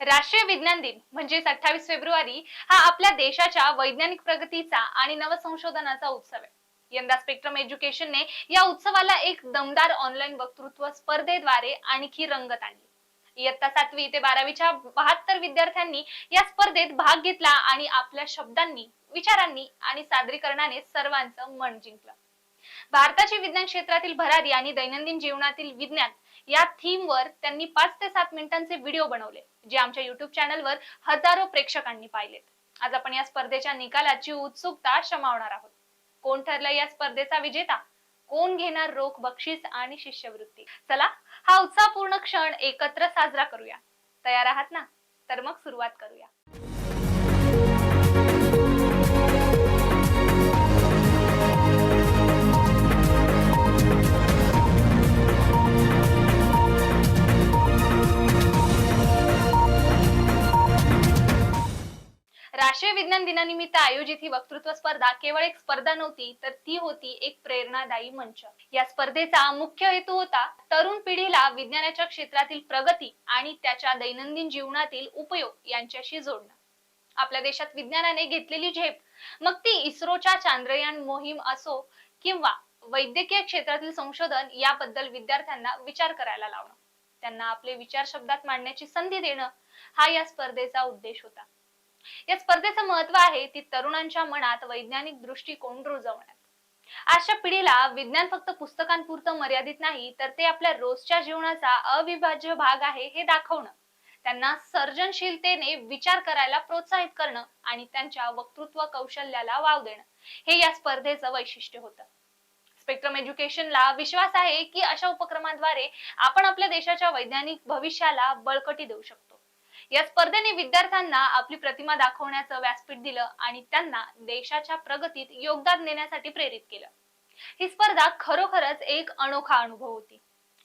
राष्ट्रीय विज्ञान दिन म्हणजेच अठ्ठावीस फेब्रुवारी हा आपल्या देशाच्या वैज्ञानिक प्रगतीचा आणि नवसंशोधनाचा उत्सव आहे. यंदा स्पेक्ट्रम एज्युकेशनने या उत्सवाला एक दमदार ऑनलाईन वक्तृत्व स्पर्धेद्वारे आणखी रंगत आणली. इयत्ता सातवी ते बारावीच्या बहात्तर विद्यार्थ्यांनी या स्पर्धेत भाग घेतला आणि आपल्या शब्दांनी विचारांनी आणि सादरीकरणाने सर्वांचं मन जिंकलं. भारताचे विज्ञान क्षेत्रातील भरारी आणि दैनंदिन जीवनातील विज्ञान या थीम वर त्यांनी पाच ते सात मिनिटांचे व्हिडिओ बनवले जे आमच्या युट्यूब चॅनलवर हजारो प्रेक्षकांनी पाहिलेत. आज आपण या स्पर्धेच्या निकालाची उत्सुकता शमावणार आहोत. कोण ठरलं या स्पर्धेचा विजेता? कोण घेणार रोख बक्षीस आणि शिष्यवृत्ती? चला हा उत्साहपूर्ण क्षण एकत्र साजरा करूया. तयार आहात ना? तर मग सुरुवात करूया. विज्ञान दिनानिमित्त आयोजित ही वक्तृत्व स्पर्धा केवळ एक स्पर्धा नव्हती तर ती होती एक प्रेरणादायी मंच. या स्पर्धेचा मुख्य हेतू होता तरुण पिढीला विज्ञानाच्या क्षेत्रातील प्रगती आणि त्याच्या दैनंदिन जीवनातील उपयोग यांच्याशी जोडणं. आपल्या देशात विज्ञानाने घेतलेली झेप मग ती इस्रोच्या चांद्रयान मोहीम असो किंवा वैद्यकीय क्षेत्रातील संशोधन याबद्दल विद्यार्थ्यांना विचार करायला लावणं. त्यांना आपले विचार शब्दात मांडण्याची संधी देणं हा या स्पर्धेचा उद्देश होता. या स्पर्धेचं महत्त्व आहे ती तरुणांच्या मनात वैज्ञानिक दृष्टिकोन रुजवण्यात. आजच्या पिढीला विज्ञान फक्त पुस्तकांपुरतं मर्यादित नाही तर ते आपल्या रोजच्या जीवनाचा अविभाज्य भाग आहे हे दाखवणं. त्यांना सर्जनशीलतेने विचार करायला प्रोत्साहित करणं आणि त्यांच्या वक्तृत्व कौशल्याला वाव देणं हे या स्पर्धेचं वैशिष्ट्य होतं. स्पेक्ट्रम एज्युकेशनला विश्वास आहे की अशा उपक्रमाद्वारे आपण आपल्या देशाच्या वैज्ञानिक भविष्याला बळकटी देऊ शकतो. या स्पर्धेने विद्यार्थ्यांना आपली प्रतिमा दाखवण्याचं व्यासपीठ दिलं आणि त्यांना देशाच्या प्रगतीत योगदान देण्यासाठी प्रेरित केलं. ही स्पर्धा खरोखरच एक अनोखा अनुभव होती.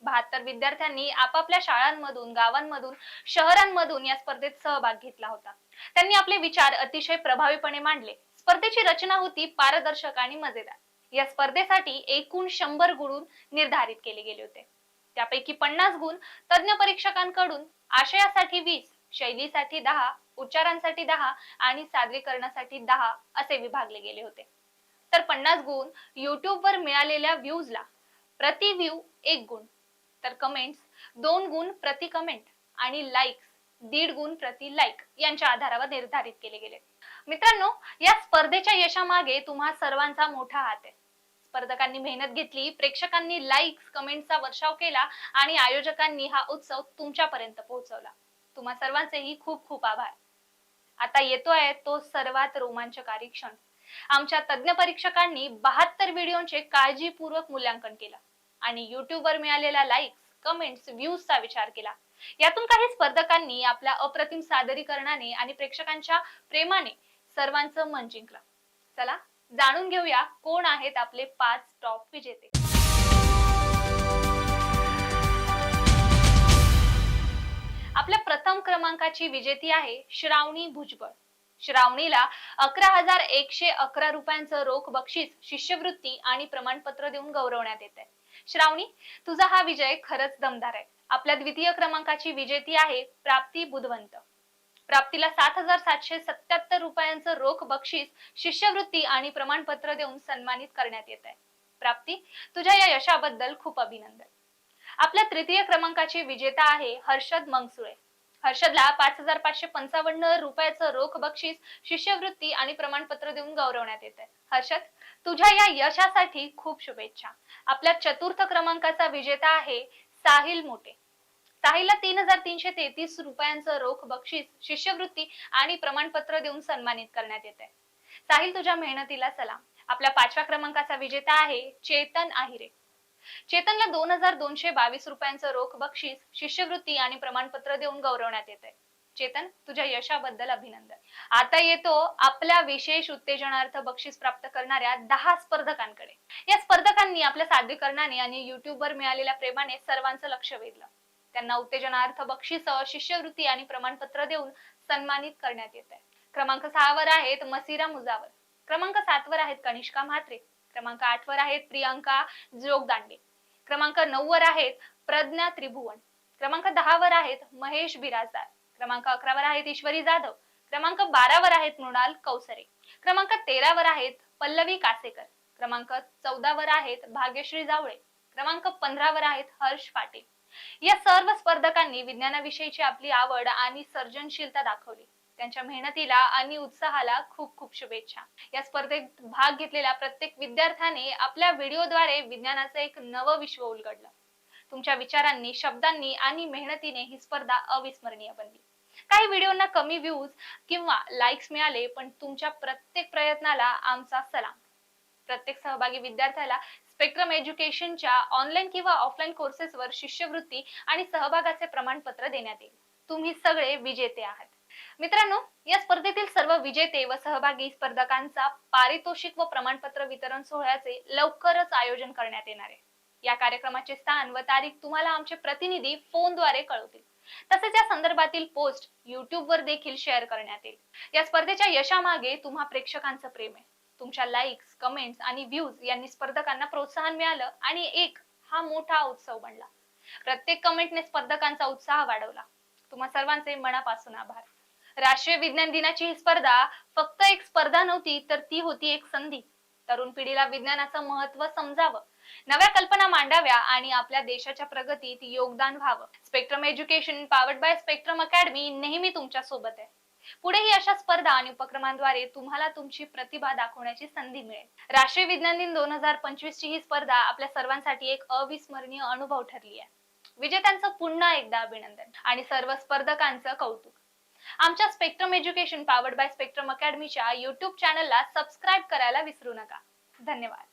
बहात्तर विद्यार्थ्यांनी आपापल्या शाळांमधून गावांमधून शहरांमधून या स्पर्धेत सहभाग घेतला होता. त्यांनी आपले विचार अतिशय प्रभावीपणे मांडले. स्पर्धेची रचना होती पारदर्शक आणि मजेदार. या स्पर्धेसाठी एकूण शंभर गुण निर्धारित केले गेले होते. त्यापैकी पन्नास गुण तज्ज्ञ परीक्षकांकडून आशयासाठी वीस शैलीसाठी दहा उच्चारांसाठी दहा आणि सादरीकरणासाठी दहा असे विभागले गेले होते. तर पन्नास गुण युट्यूब वर मिळालेल्या व्ह्यूजला प्रति व्ह्यू एक गुण. तर कमेंट्स दोन गुण प्रति कमेंट आणि लाईक्स दीड गुण प्रति लाईक यांच्या आधारावर निर्धारित केले गेले. मित्रांनो या स्पर्धेच्या यशामागे तुम्हा सर्वांचा मोठा हात आहे. स्पर्धकांनी मेहनत घेतली प्रेक्षकांनी लाईक्स कमेंटचा वर्षाव केला आणि आयोजकांनी हा उत्सव तुमच्यापर्यंत पोहोचवला. तुम्हा सर्वांचेही खूप खूप आभार. आता येतोय तो सर्वात रोमांचकारी क्षण. आमच्या तज्ञ परीक्षकांनी बहात्तर व्हिडिओचे काळजीपूर्वक मूल्यांकन केलं आणि युट्यूबवर मिळालेल्या लाईक्स कमेंट्स व्ह्यूजचा विचार केला. यातून काही स्पर्धकांनी आपल्या अप्रतिम सादरीकरणाने आणि प्रेक्षकांच्या प्रेमाने सर्वांचं मन जिंकलं. चला जाणून घेऊया कोण आहेत आपले पाच टॉप विजेते. क्रमांकाची विजेती आहे श्रावणी भुजबळ. श्रावणीला अकरा हजार एकशे अकरा रुपयांचं रोख बक्षीस शिष्यवृत्ती आणि प्रमाणपत्र देऊन गौरवण्यात येत आहे श्रावणी तुझा हा विजय खरंच दमदार आहे. आपल्या द्वितीय क्रमांकाची विजेती आहे प्राप्ती बुधवंत. प्राप्तीला सात हजार सातशे सत्याहत्तर रुपयांचं रोख बक्षीस शिष्यवृत्ती आणि प्रमाणपत्र देऊन सन्मानित करण्यात येत आहे प्राप्ती तुझ्या या यशाबद्दल खूप अभिनंदन. आपल्या तृतीय क्रमांकाची विजेता आहे हर्षद मंगसुळे. हर्षदला पाच हजार पाचशे पंचावन्न रुपयाचं रोख बक्षीस शिष्यवृत्ती आणि प्रमाणपत्र देऊन गौरवण्यात येते हर्षद तुझ्या या यशासाठी खूप शुभेच्छा. आपल्या चतुर्थ क्रमांकाचा विजेता आहे साहिल मोठे साहिलला तीन हजार तीनशे तेहतीस रुपयांचं रोख बक्षीस शिष्यवृत्ती आणि प्रमाणपत्र देऊन सन्मानित करण्यात येते साहिल तुझ्या मेहनतीला सलाम. आपल्या पाचव्या क्रमांकाचा विजेता आहे चेतन आहिरे. चेतनला दोन हजार दोनशे बावीस रुपयांचं रोख बक्षीस शिष्यवृत्ती आणि प्रमाणपत्र देऊन गौरवण्यात येत चेतन तुझ्या यशाबद्दल अभिनंदन. आता येतो आपल्या विशेष उत्तेजनार्थ बक्षीस प्राप्त करणाऱ्या दहा स्पर्धकांकडे. या स्पर्धकांनी आपल्या सादरीकरणाने आणि युट्यूबवर मिळालेल्या प्रेमाने सर्वांचं लक्ष वेधलं. त्यांना उत्तेजनार्थ बक्षीस शिष्यवृत्ती आणि प्रमाणपत्र देऊन सन्मानित करण्यात येत आहे क्रमांक सहावर आहेत मसिरा मुजावर. क्रमांक सातवर आहेत कनिष्का म्हात्रे. क्रमांक आठवर आहेत प्रियांका जोगदांडे. क्रमांक नऊ वर आहेत प्रज्ञा त्रिभुवन. क्रमांक दहा वर आहेत महेश बिराजदार. क्रमांक अकरावर आहेत ईश्वरी जाधव. क्रमांक बारावर आहेत मृणाल कौसरे. क्रमांक तेरावर आहेत पल्लवी कासेकर. क्रमांक चौदावर आहेत भाग्यश्री जावळे. क्रमांक पंधरावर आहेत हर्ष पाटील. या सर्व स्पर्धकांनी विज्ञानाविषयीची आपली आवड आणि सर्जनशीलता दाखवली. त्यांच्या मेहनतीला आणि उत्साहाला खूप खूप शुभेच्छा. या स्पर्धेत भाग घेतलेल्या प्रत्येक विद्यार्थ्याने आपल्या व्हिडिओद्वारे विज्ञानाचं एक नवं विश्व उलगडलं. तुमच्या विचारांनी शब्दांनी आणि मेहनतीने ही स्पर्धा अविस्मरणीय बनली. काही व्हिडिओंना कमी व्ह्यूज किंवा लाईक्स मिळाले पण तुमच्या प्रत्येक प्रयत्नाला आमचा सलाम. प्रत्येक सहभागी विद्यार्थ्याला स्पेक्ट्रम एज्युकेशनच्या ऑनलाईन किंवा ऑफलाईन कोर्सेसवर शिष्यवृत्ती आणि सहभागाचे प्रमाणपत्र देण्यात येईल. तुम्ही सगळे विजेते आहात. मित्रांनो या स्पर्धेतील सर्व विजेते व सहभागी स्पर्धकांचा पारितोषिक व प्रमाणपत्र वितरण सोहळ्याचे लवकरच आयोजन करण्यात येणार आहे. या कार्यक्रमाचे स्थान व तारीख तुम्हाला आमचे प्रतिनिधी फोनद्वारे कळवतील. तसेच या संदर्भातील पोस्ट युट्यूब वर देखील शेअर करण्यात येईल. या स्पर्धेच्या यशामागे तुम्हा प्रेक्षकांचं प्रेम आहे. तुमच्या लाईक्स कमेंट्स आणि व्ह्यूज यांनी स्पर्धकांना प्रोत्साहन मिळालं आणि एक हा मोठा उत्सव बनला. प्रत्येक कमेंटने स्पर्धकांचा उत्साह वाढवला. तुम्हा सर्वांचे मनापासून आभार. राष्ट्रीय विज्ञान दिनाची ही स्पर्धा फक्त एक स्पर्धा नव्हती तर ती होती एक संधी. तरुण पिढीला विज्ञानाचं महत्त्व समजावं. नव्या कल्पना मांडाव्या आणि आपल्या देशाच्या प्रगतीत योगदान व्हावं. Spectrum Education powered by Spectrum Academy नेहमी तुमच्यासोबत आहे. पुढेही अशा स्पर्धा आणि उपक्रमांद्वारे तुम्हाला तुमची प्रतिभा दाखवण्याची संधी मिळेल. राष्ट्रीय विज्ञान दिन दोन हजार पंचवीस ची ही स्पर्धा आपल्या सर्वांसाठी एक अविस्मरणीय अनुभव ठरली आहे. विजेत्यांचं पुन्हा एकदा अभिनंदन आणि सर्व स्पर्धकांचं कौतुक. आमच्या Spectrum Education powered by Spectrum अकॅडमीच्या YouTube चॅनलला सबस्क्राईब करायला विसरू नका. धन्यवाद.